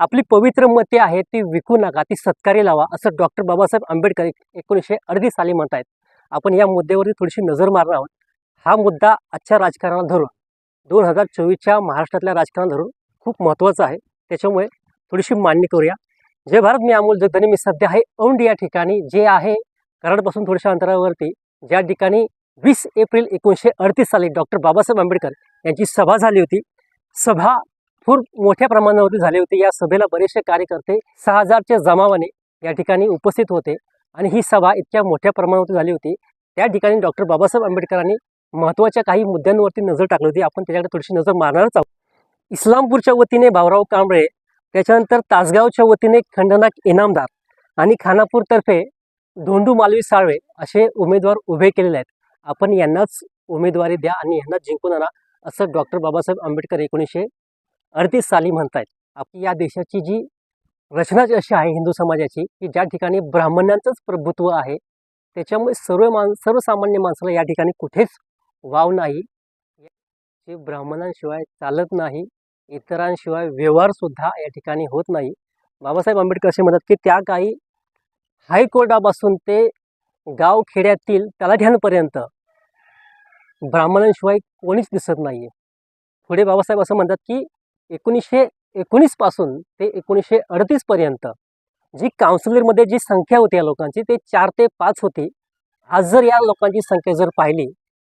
आपली पवित्र मते आहेत ती विकू नका ती सत्कारी लावा असं डॉक्टर बाबासाहेब आंबेडकर एकोणीसशे अडतीस साली म्हणत आहेत. आपण या मुद्द्यावरती थोडीशी नजर मारणार आहोत. हा मुद्दा आजच्या राजकारणाला धरून दोन हजार चोवीसच्या महाराष्ट्रातल्या राजकारणाला धरून खूप महत्त्वाचा आहे. त्याच्यामुळे थोडीशी मांडणी करूया. जय भारत मी अमोल जगदाने. मी सध्या आहे औंड या ठिकाणी जे आहे कराडपासून थोड्याशा अंतरावरती. ज्या ठिकाणी वीस एप्रिल एकोणीसशे अडतीस साली डॉक्टर बाबासाहेब आंबेडकर यांची सभा झाली होती. सभा भरपूर मोठ्या प्रमाणावरती झाले होते. या सभेला बरेचसे कार्यकर्ते सहा हजारच्या जमावाने या ठिकाणी उपस्थित होते आणि ही सभा इतक्या मोठ्या प्रमाणावरती झाली होती. त्या ठिकाणी डॉक्टर बाबासाहेब आंबेडकरांनी महत्त्वाच्या काही मुद्द्यांवरती नजर टाकली होती. आपण त्याच्याकडे थोडीशी नजर मारणारच आहोत. इस्लामपूरच्या वतीने भाऊराव कांबळे त्याच्यानंतर तासगावच्या वतीने खंडनाक इनामदार आणि खानापूरतर्फे धोंडू मालवी साळवे असे उमेदवार उभे केलेले आहेत. आपण यांनाच उमेदवारी द्या आणि यांनाच जिंकून आणा असं डॉक्टर बाबासाहेब आंबेडकर एकोणीसशे अडतीस साली म्हणतायत. आपली या देशाची जी रचनाच अशी आहे हिंदू समाजाची की ज्या ठिकाणी ब्राह्मणांचंच प्रभुत्व आहे त्याच्यामुळे सर्व मान सर्वसामान्य माणसाला या ठिकाणी कुठेच वाव नाही. जे ब्राह्मणांशिवाय चालत नाही इतरांशिवाय व्यवहारसुद्धा या ठिकाणी होत नाही. बाबासाहेब आंबेडकर असे म्हणतात की त्या काही हायकोर्टापासून ते गाव खेड्यातील तलाठ्यांपर्यंत ब्राह्मणांशिवाय कोणीच दिसत नाही आहे पुढे बाबासाहेब असं म्हणतात की एकोणीसशे एकोणीसपासून ते एकोणीसशे अडतीसपर्यंत जी काउन्सिलरमध्ये जी संख्या होती या लोकांची ते चार ते पाच होती. आज जर या लोकांची संख्या जर पाहिली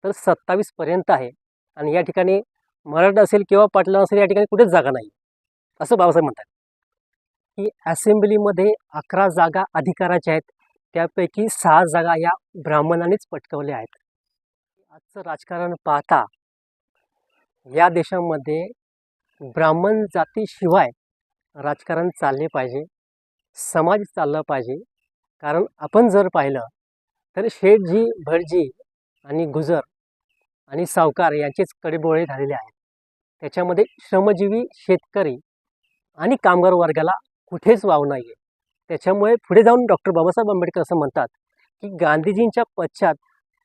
तर सत्तावीसपर्यंत आहे. आणि या ठिकाणी मराठा असेल किंवा पाटला असेल या ठिकाणी कुठेच जागा नाही. असं बाबासाहेब म्हणतात. की असेंब्लीमध्ये अकरा जागा अधिकाराच्या आहेत. त्यापैकी सहा जागा या ब्राह्मणांनीच पटकवल्या आहेत. आजचं राजकारण पाहता या देशामध्ये ब्राह्मण जातीशिवाय राजकारण चालले पाहिजे समाज चालला पाहिजे. कारण आपण जर पाहिलं तर शेठजी भटजी आणि गुजर आणि सावकार यांचेच कडेबोळे झालेले आहेत. त्याच्यामध्ये श्रमजीवी शेतकरी आणि कामगार वर्गाला कुठेच वाव नाही आहे त्याच्यामुळे पुढे जाऊन डॉक्टर बाबासाहेब आंबेडकर असं म्हणतात की गांधीजींच्या पश्चात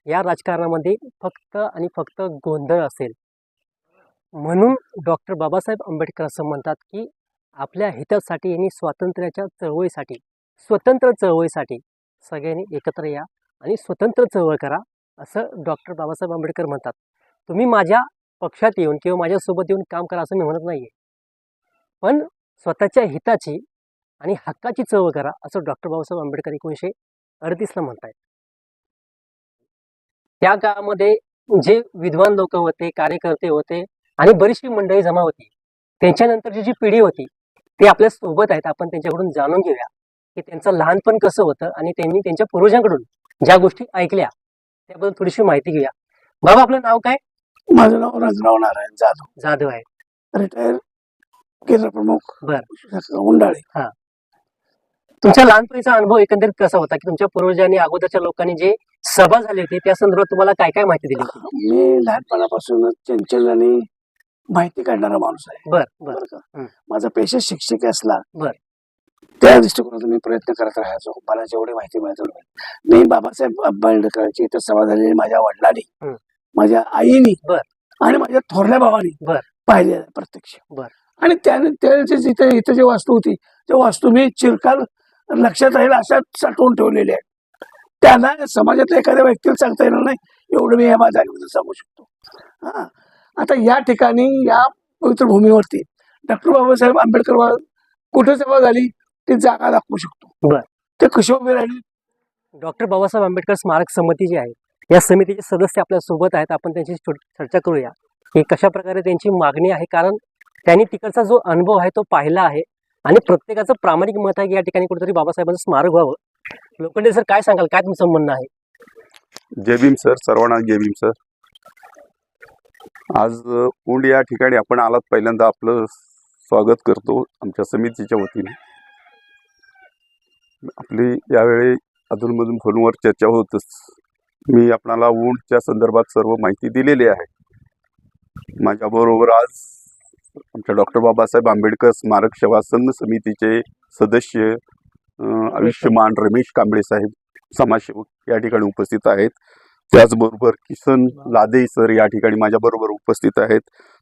या राजकारणामध्ये फक्त आणि फक्त गोंधळ असेल. म्हणून डॉक्टर बाबासाहेब आंबेडकर असं म्हणतात की आपल्या हितासाठी यांनी स्वातंत्र्याच्या चळवळीसाठी स्वतंत्र चळवळीसाठी सगळ्यांनी एकत्र या आणि स्वतंत्र चळवळ करा असं डॉक्टर बाबासाहेब आंबेडकर म्हणतात. तुम्ही माझ्या पक्षात येऊन किंवा माझ्यासोबत येऊन काम करा असं मी म्हणत नाही आहे पण स्वतःच्या हिताची आणि हक्काची चळवळ करा असं डॉक्टर बाबासाहेब आंबेडकर एकोणीसशे अडतीसला म्हणतायत. त्या काळामध्ये जे विद्वान लोक होते कार्यकर्ते होते आणि बरीचशी मंडळी जमा होती. त्यांच्यानंतरची जी पिढी होती ते आपल्यासोबत आहेत. आपण त्यांच्याकडून जाणून घेऊया की त्यांचं लहानपण कसं होतं आणि त्यांनी त्यांच्या पूर्वजांकडून ज्या गोष्टी ऐकल्या त्याबद्दल थोडीशी माहिती घेऊया. बाबा आपलं नाव काय? माझं नाव राजराव नारायण जाधव. जाधव आहे. रिटायर केंद्र प्रमुख बर. उंडाळे. तुमच्या लहानपणीचा अनुभव एकंदरीत कसा होता की तुमच्या पूर्वजांनी अगोदरच्या लोकांनी जे सभा झाली होती त्या संदर्भात तुम्हाला काय काय माहिती दिली मी लहानपणापासूनच चंचल आणि माहिती काढणारा माणूस आहे बर बर बरं का हं. माझा पेशा शिक्षक असला बर. त्या दृष्टिकोनातून मी प्रयत्न करत राहायचो मला जेवढी माहिती मिळेल तेवढी माहिती. मी बाबासाहेब आंबेडकरांची इथं सभा झालेली माझ्या वडिलांनी हं. माझ्या आईनी बर. आणि माझ्या थोरल्या भावानी बर. पाहिले प्रत्यक्ष बर. आणि त्याने त्याचे जिथे इथं जी वास्तू होती त्या वास्तू मी चिरकाल लक्षात राहील अशा साठवून ठेवलेली आहे त्यांना समाजातल्या एखाद्या व्यक्तीला सांगता येणार नाही एवढं मी या माझ्या जागेबद्दल सांगू शकतो हा आता या ठिकाणी या पवित्र भूमीवरती डॉक्टर बाबासाहेब आंबेडकर वा- कुठे सभा झाली ती जागा दाखवू शकतो. बर. ते कशी उभी राहिली? डॉक्टर बाबासाहेब आंबेडकर स्मारक समिती जी आहे या समितीचे सदस्य आपल्यासोबत आहेत. आपण त्यांची चर्चा करूया. की कशा प्रकारे त्यांची मागणी आहे? कारण त्यांनी तिकडचा जो अनुभव आहे तो पाहिला आहे. आणि प्रत्येकाचं प्रामाणिक मत आहे की या ठिकाणी कुठेतरी बाबासाहेबांचं स्मारक व्हावं. लोखंडे सर काय सांगाल? काय तुमचं म्हणणं आहे? जय भीम सर सर्वांना जय भीम सर. आज उंड या ठिकाणी आपण आलात पहिल्यांदा. आपलं स्वागत करतो आमच्या समितीच्या वतीने. आपली यावेळी अधूनमधून फोनवर चर्चा होतच. मी आपणाला उंडच्या संदर्भात सर्व माहिती दिलेली आहे. माझ्याबरोबर आज आमच्या डॉक्टर बाबासाहेब आंबेडकर स्मारक सेवासन समितीचे सदस्य आयुष्यमान रमेश कांबळे साहेब समाजसेवक या ठिकाणी उपस्थित आहेत. त्याचबरोबर किसन लादे सर या ठिकाणी माझ्याबरोबर उपस्थित आहेत.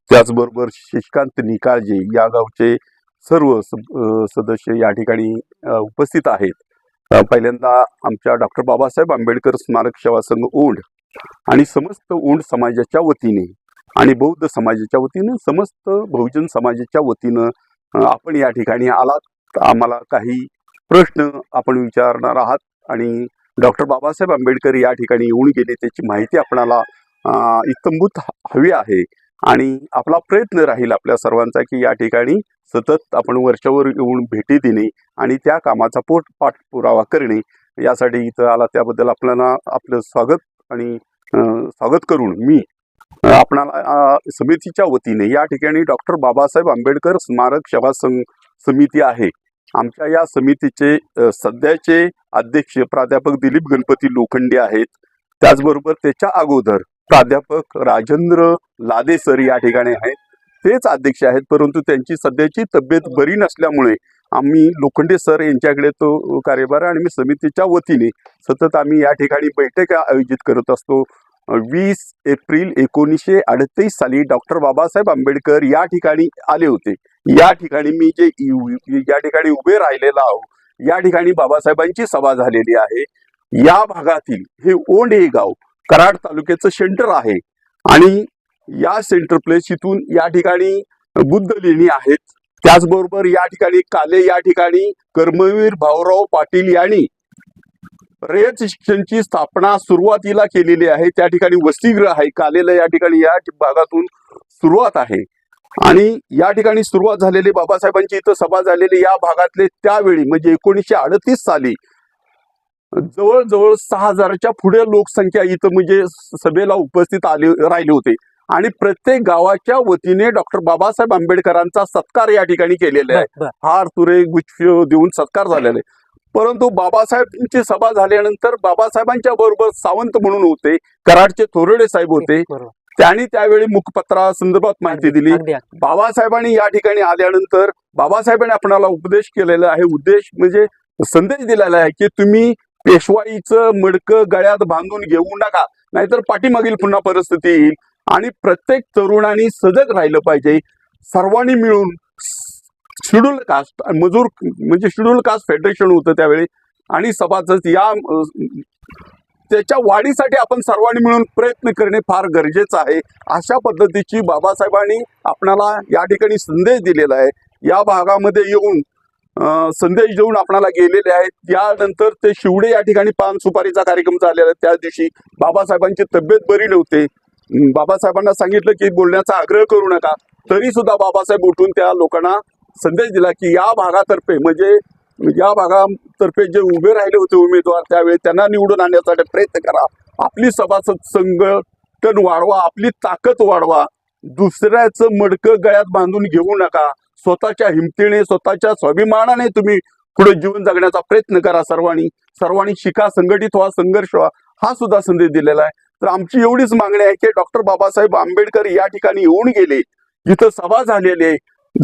त्याचबरोबर शशिकांत निकाळजे या गावचे सर्व सदस्य या ठिकाणी उपस्थित आहेत. पहिल्यांदा आमच्या डॉक्टर बाबासाहेब आंबेडकर स्मारक सेवा संघ ओंड आणि समस्त ओंड समाजाच्या वतीने आणि बौद्ध समाजाच्या वतीनं समस्त बहुजन समाजाच्या वतीनं आपण या ठिकाणी आलात. आम्हाला काही प्रश्न आपण विचारणार आहात आणि डॉक्टर बाबासाहेब आंबेडकर या ठिकाणी येऊन गेले. त्याची माहिती आपणाला अ, ह- हवी आहे. आणि आपला प्रयत्न राहील आपल्या सर्वांचा की या ठिकाणी सतत आपण वर्षावर येऊन भेटी देणे आणि त्या कामाचा पोट पाठपुरावा करणे. यासाठी इथं आला त्याबद्दल आपल्याला आपलं स्वागत आणि स्वागत करून मी आपणाला समितीच्या वतीने या ठिकाणी डॉक्टर बाबासाहेब आंबेडकर स्मारक सेवा समिती आहे. आमच्या या समितीचे सध्याचे अध्यक्ष प्राध्यापक दिलीप गणपती लोखंडे आहेत. त्याचबरोबर त्याच्या अगोदर प्राध्यापक राजेंद्र लादे सर या ठिकाणी आहेत. तेच अध्यक्ष आहेत परंतु त्यांची सध्याची तब्येत बरी नसल्यामुळे आम्ही लोखंडे सर यांच्याकडे तो कार्यभार आणि मी समितीच्या वतीने सतत आम्ही या ठिकाणी बैठक आयोजित करत असतो. वीस एप्रिल एकोणीसशे अडतीस साली डॉक्टर बाबासाहेब आंबेडकर या ठिकाणी आले होते. या ठिकाणी मी जे या ठिकाणी उभे राहिलेला आहो या ठिकाणी बाबासाहेबांची सभा झालेली आहे. या भागातील हे ओंड हे गाव कराड तालुक्याचं सेंटर आहे. आणि या सेंटर प्लेस इथून या ठिकाणी बुद्ध लेणी आहेत. त्याचबरोबर या ठिकाणी काले या ठिकाणी कर्मवीर भाऊराव पाटील यांनी रयत शिक्षणची स्थापना सुरुवातीला केलेली आहे. त्या ठिकाणी वसतिगृह आहे. कालेला या ठिकाणी या भागातून सुरुवात आहे. आणि या ठिकाणी सुरुवात झालेली बाबासाहेबांची इथं सभा झालेली या भागातले त्यावेळी म्हणजे एकोणीसशे अडतीस साली जवळजवळ सहा हजाराच्या पुढे लोकसंख्या इथं म्हणजे सभेला उपस्थित आले राहिले होते. आणि प्रत्येक गावाच्या वतीने डॉक्टर बाबासाहेब आंबेडकरांचा सत्कार या ठिकाणी केलेला आहे. हार तुरे गुच्छ देऊन सत्कार झालेले परंतु बाबासाहेबांची सभा झाल्यानंतर बाबासाहेबांच्या बरोबर सावंत म्हणून होते कराडचे थोरडे साहेब होते. त्यांनी त्यावेळी मुखपत्रा संदर्भात माहिती दिली. बाबासाहेबांनी या ठिकाणी आल्यानंतर बाबासाहेबांनी आपणाला उपदेश केलेला आहे. उद्देश म्हणजे संदेश दिलेला आहे की तुम्ही पेशवाईचं मडकं गळ्यात बांधून घेऊ नका नाहीतर पाठीमागील पुन्हा परिस्थिती येईल आणि प्रत्येक तरुणांनी सजग राहिलं पाहिजे. सर्वांनी मिळून शेड्यूल कास्ट मजूर म्हणजे शेड्यूल कास्ट फेडरेशन होतं त्यावेळी आणि सभासद या त्याच्या वाढीसाठी आपण सर्वांनी मिळून प्रयत्न करणे फार गरजेचं आहे. अशा पद्धतीची बाबासाहेबांनी आपणाला या ठिकाणी संदेश दिलेला आहे. या भागामध्ये येऊन संदेश देऊन आपणाला गेलेले आहेत. यानंतर ते शिवडे या ठिकाणी पान सुपारीचा कार्यक्रम झालेला आहे. त्या दिवशी बाबासाहेबांची तब्येत बरी नव्हते. बाबासाहेबांना सांगितलं की बोलण्याचा आग्रह करू नका. तरी सुद्धा बाबासाहेब उठून त्या लोकांना संदेश दिला की या भागातर्फे म्हणजे म्हणजे या भागातर्फे जे उभे राहिले होते उमेदवार त्यावेळी त्यांना निवडून आणण्यासाठी प्रयत्न करा. आपली सभासद संघटन वाढवा आपली ताकद वाढवा. दुसऱ्याचं मडकं गळ्यात बांधून घेऊ नका. स्वतःच्या हिमतीने स्वतःच्या स्वाभिमानाने तुम्ही पुढे जीवन जगण्याचा प्रयत्न करा सर्वांनी. सर्वांनी शिका संघटित व्हा संघर्ष व्हा हा सुद्धा संदेश दिलेला आहे. तर आमची एवढीच मागणी आहे की डॉक्टर बाबासाहेब आंबेडकर या ठिकाणी येऊन गेले. इथं सभा झालेली आहे.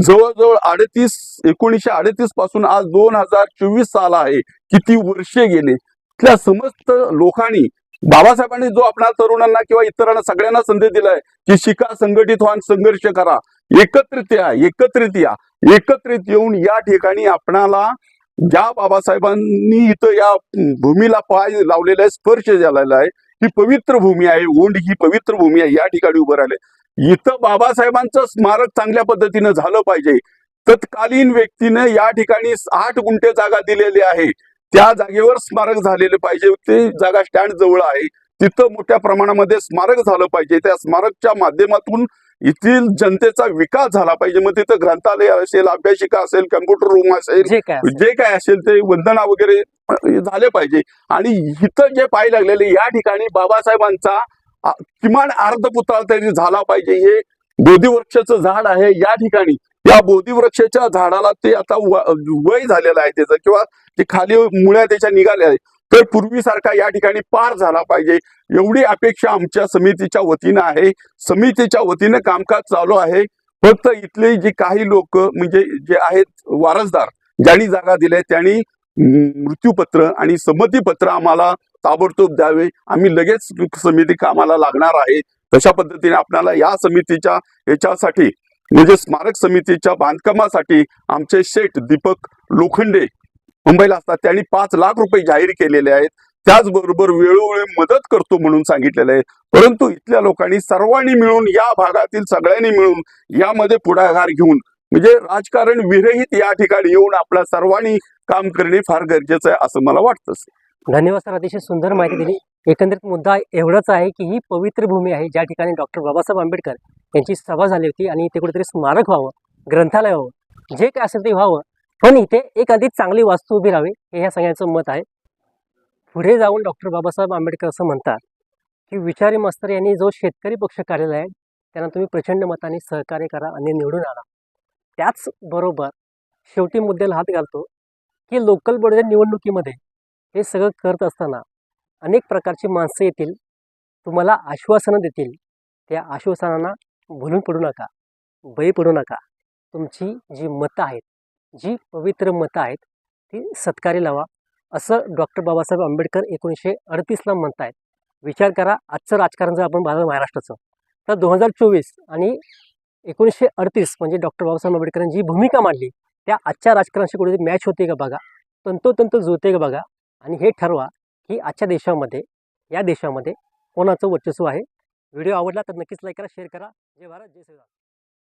जवळजवळ अडतीस एकोणीसशे अडतीसपासून आज दोन हजार चोवीस साल आहे. किती वर्षे गेले? त्या समस्त लोकांनी बाबासाहेबांनी जो आपल्या तरुणांना किंवा इतरांना सगळ्यांना संधी दिलाय की शिका संघटित व्हा संघर्ष करा. एकत्रित या एकत्रित या. एकत्रित येऊन या ठिकाणी आपणाला ज्या बाबासाहेबांनी इथं या भूमीला पाय लावलेला आहे स्पर्श झालेला आहे ही पवित्र भूमी आहे ओंड ही पवित्र भूमी आहे या ठिकाणी उभं राहिले इथं बाबासाहेबांचं स्मारक चांगल्या पद्धतीनं झालं पाहिजे. तत्कालीन व्यक्तीनं या ठिकाणी आठ गुंठे जागा दिलेली आहे. त्या जागेवर स्मारक झालेले पाहिजे. ते जागा स्टँड जवळ आहे. तिथं मोठ्या प्रमाणामध्ये स्मारक झालं पाहिजे. त्या स्मारकच्या माध्यमातून येथील जनतेचा विकास झाला पाहिजे. मग तिथं ग्रंथालय असेल अभ्यासिका असेल कम्प्युटर रूम असेल जे काय असेल. ते वंदना वगैरे झाले पाहिजे. आणि इथं जे पाय लागलेले या ठिकाणी बाबासाहेबांचा किमान किमान अर्धपुतळा तरी झाला पाहिजे. हे बोधीवृक्षाचं झाड आहे या ठिकाणी. या बोधीवृक्षाच्या झाडाला ते आता वय झालेलं आहे त्याचं किंवा ते खाली मुळ्या त्याच्या निघाल्या आहेत. तर पूर्वीसारखा या ठिकाणी पार झाला पाहिजे. एवढी अपेक्षा आमच्या समितीच्या वतीनं आहे. समितीच्या वतीनं कामकाज चालू आहे. फक्त इथले जे काही लोक म्हणजे जे आहेत वारसदार ज्यांनी जागा दिल्या त्यांनी मृत्यूपत्र आणि संमतीपत्र आम्हाला ताबडतोब द्यावे. आम्ही लगेच समिती कामाला लागणार आहे. तशा पद्धतीने आपल्याला या समितीच्या याच्यासाठी म्हणजे स्मारक समितीच्या बांधकामासाठी आमचे शेठ दीपक लोखंडे मुंबईला असतात. त्यांनी पाच लाख रुपये जाहीर केलेले आहेत. त्याचबरोबर वेळोवेळी मदत करतो म्हणून सांगितलेलं आहे. परंतु इथल्या लोकांनी सर्वांनी मिळून या भागातील सगळ्यांनी मिळून यामध्ये पुढाकार घेऊन म्हणजे राजकारण विरहित या ठिकाणी येऊन आपल्या सर्वांनी काम करणे फार गरजेचं आहे असं मला वाटतं धन्यवाद सर अतिशय सुंदर माहिती दिली. एकंदरीत मुद्दा एवढाच आहे की ही पवित्र भूमी आहे ज्या ठिकाणी डॉक्टर बाबासाहेब आंबेडकर यांची सभा झाली होती आणि इथे कुठेतरी स्मारक व्हावं ग्रंथालय व्हावं जे काय असेल ते व्हावं. पण इथे एक अधिक चांगली वास्तू उभी राहावी हे ह्या सगळ्यांचं मत आहे. पुढे जाऊन डॉक्टर बाबासाहेब आंबेडकर असं म्हणतात की विचारी मास्तर यांनी जो शेतकरी पक्ष काढलेला आहे त्यांना तुम्ही प्रचंड मताने सहकार्य करा आणि निवडून आणा. त्याचबरोबर शेवटी मुद्द्याला हात घालतो की लोकल बॉडीच्या निवडणुकीमध्ये हे सगळं करत असताना अनेक प्रकारची माणसं येतील तुम्हाला आश्वासनं देतील. त्या आश्वासनांना भुलून पडू नका बळी पडू नका. तुमची जी मतं आहेत जी पवित्र मतं आहेत ती सत्कारी लावा. असं डॉक्टर बाबासाहेब आंबेडकर एकोणीसशे अडतीसला म्हणत आहेत विचार करा आजचं राजकारण जर आपण पाहिलं महाराष्ट्राचं तर दोन हजार चोवीस आणि एकोणीसशे अडतीस म्हणजे डॉक्टर बाबासाहेब आंबेडकरांनी जी भूमिका मांडली त्या आजच्या राजकारणाशी कुठेतरी मॅच होते का बघा? तंतोतंत जुळते का बघा? आणि हे ठरवा की आजच्या देशामध्ये या देशामध्ये कोणाचं वर्चस्व आहे. व्हिडिओ आवडला तर नक्कीच लाईक करा शेअर करा. जय भारत जय श्रीराम.